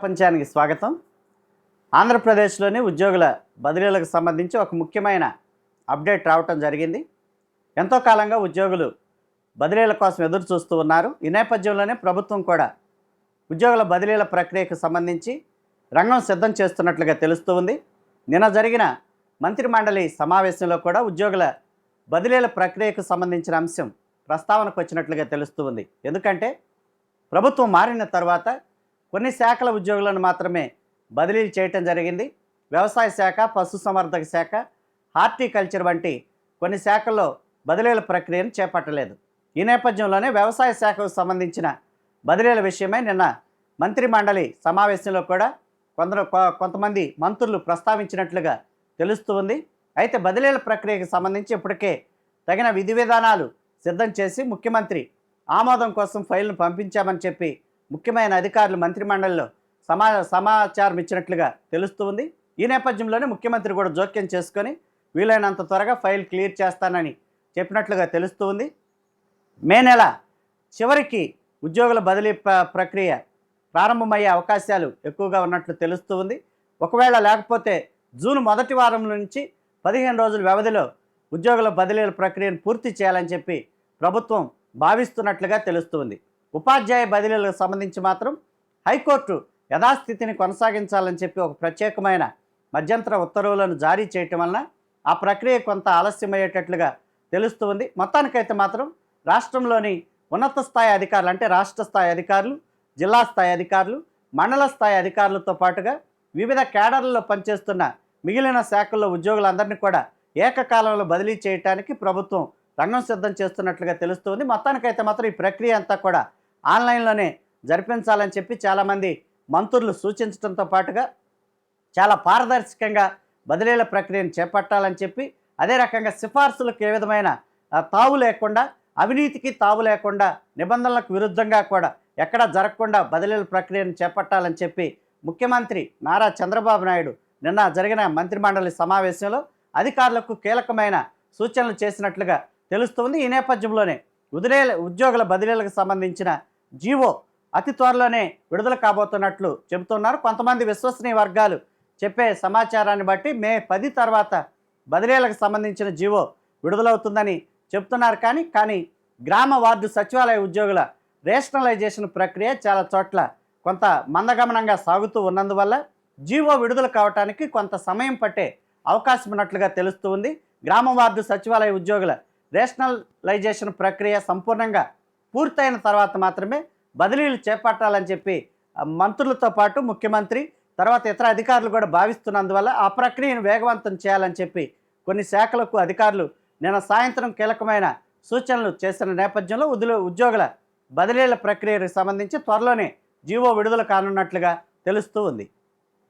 ప్రపంచానికి స్వాగతం. ఆంధ్రప్రదేశ్లోని ఉద్యోగుల బదిలీలకు సంబంధించి ఒక ముఖ్యమైన అప్డేట్ రావటం జరిగింది. ఎంతో కాలంగా ఉద్యోగులు బదిలీల కోసం ఎదురు చూస్తూ ఉన్నారు. ఈ నేపథ్యంలోనే ప్రభుత్వం కూడా ఉద్యోగుల బదిలీల ప్రక్రియకు సంబంధించి రంగం సిద్ధం చేస్తున్నట్లుగా తెలుస్తూ ఉంది. నిన్న జరిగిన మంత్రి మండలి సమావేశంలో కూడా ఉద్యోగుల బదిలీల ప్రక్రియకు సంబంధించిన అంశం ప్రస్తావనకు వచ్చినట్లుగా తెలుస్తూ ఉంది. ఎందుకంటే ప్రభుత్వం మారిన తర్వాత కొన్ని శాఖల ఉద్యోగులను మాత్రమే బదిలీలు చేయటం జరిగింది. వ్యవసాయ శాఖ పశుసంవర్ధక శాఖ హార్టికల్చర్ వంటి కొన్ని శాఖల్లో బదిలీల ప్రక్రియను చేపట్టలేదు. ఈ నేపథ్యంలోనే వ్యవసాయ శాఖకు సంబంధించిన బదిలీల విషయమై నిన్న మంత్రి మండలి సమావేశంలో కూడా కొందరు కొ- కొంతమంది మంత్రులు ప్రస్తావించినట్లుగా తెలుస్తూ ఉంది. అయితే బదిలీల ప్రక్రియకు సంబంధించి ఇప్పటికే తగిన విధి విధానాలు సిద్ధం చేసి ముఖ్యమంత్రి ఆమోదం కోసం ఫైల్ను పంపించామని చెప్పి ముఖ్యమైన అధికారులు మంత్రిమండలిలో సమా సమాచారం ఇచ్చినట్లుగా తెలుస్తూ ఉంది. ఈ నేపథ్యంలోనే ముఖ్యమంత్రి కూడా జోక్యం చేసుకొని వీలైనంత త్వరగా ఫైల్ క్లియర్ చేస్తానని చెప్పినట్లుగా తెలుస్తూ ఉంది. మే నెల చివరికి ఉద్యోగుల బదిలీ ప్రక్రియ ప్రారంభమయ్యే అవకాశాలు ఎక్కువగా ఉన్నట్లు తెలుస్తూ ఉంది. ఒకవేళ లేకపోతే జూన్ మొదటి వారం నుంచి పదిహేను రోజుల వ్యవధిలో ఉద్యోగుల బదిలీల ప్రక్రియను పూర్తి చేయాలని చెప్పి ప్రభుత్వం భావిస్తున్నట్లుగా తెలుస్తుంది ఉపాధ్యాయ బదిలీలకు సంబంధించి మాత్రం హైకోర్టు యథాస్థితిని కొనసాగించాలని చెప్పి ఒక ప్రత్యేకమైన మధ్యంతర ఉత్తర్వులను జారీ చేయటం వలన ఆ ప్రక్రియ కొంత ఆలస్యమయ్యేటట్లుగా తెలుస్తుంది మొత్తానికైతే మాత్రం రాష్ట్రంలోని ఉన్నత స్థాయి అధికారులు అంటే రాష్ట్ర స్థాయి అధికారులు జిల్లా స్థాయి అధికారులు మండల స్థాయి అధికారులతో పాటుగా వివిధ కేడర్లలో పనిచేస్తున్న మిగిలిన శాఖల్లో ఉద్యోగులందరినీ కూడా ఏకకాలంలో బదిలీ చేయడానికి ప్రభుత్వం రంగం సిద్ధం చేస్తున్నట్లుగా తెలుస్తుంది మొత్తానికైతే మాత్రం ఈ ప్రక్రియ అంతా కూడా ఆన్లైన్లోనే జరిపించాలని చెప్పి చాలామంది మంత్రులు సూచించడంతో పాటుగా చాలా పారదర్శకంగా బదిలీల ప్రక్రియను చేపట్టాలని చెప్పి అదే రకంగా సిఫార్సులకు ఏ విధమైన తావు లేకుండా అవినీతికి తావు లేకుండా నిబంధనలకు విరుద్ధంగా కూడా ఎక్కడా జరగకుండా బదిలీల ప్రక్రియను చేపట్టాలని చెప్పి ముఖ్యమంత్రి నారా చంద్రబాబు నాయుడు నిన్న జరిగిన మంత్రిమండలి సమావేశంలో అధికారులకు కీలకమైన సూచనలు చేసినట్లుగా తెలుస్తుంది. ఈ నేపథ్యంలోనే ఉదిరే ఉద్యోగుల బదిలీలకు సంబంధించిన జీవో అతి త్వరలోనే విడుదల కాబోతున్నట్లు చెబుతున్నారు. కొంతమంది విశ్వసనీయ వర్గాలు చెప్పే సమాచారాన్ని బట్టి మే పది తర్వాత బదిలీలకు సంబంధించిన జీవో విడుదలవుతుందని చెప్తున్నారు కానీ కానీ గ్రామ వార్డు సచివాలయ ఉద్యోగుల రేషనలైజేషన్ ప్రక్రియ చాలా చోట్ల కొంత మందగమనంగా సాగుతూ ఉన్నందువల్ల జీవో విడుదల కావటానికి కొంత సమయం పట్టే అవకాశం ఉన్నట్లుగా తెలుస్తూ ఉంది. గ్రామ వార్డు సచివాలయ ఉద్యోగుల రేషనలైజేషన్ ప్రక్రియ సంపూర్ణంగా పూర్తయిన తర్వాత మాత్రమే బదిలీలు చేపట్టాలని చెప్పి మంత్రులతో పాటు ముఖ్యమంత్రి తర్వాత ఇతర అధికారులు కూడా భావిస్తున్నందువల్ల ఆ ప్రక్రియను వేగవంతం చేయాలని చెప్పి కొన్ని శాఖలకు అధికారులు నిన్న సాయంత్రం కీలకమైన సూచనలు చేసిన నేపథ్యంలో ఉద్యో ఉద్యోగుల బదిలీల ప్రక్రియకు సంబంధించి త్వరలోనే జీవో విడుదల కానున్నట్లుగా తెలుస్తూ ఉంది.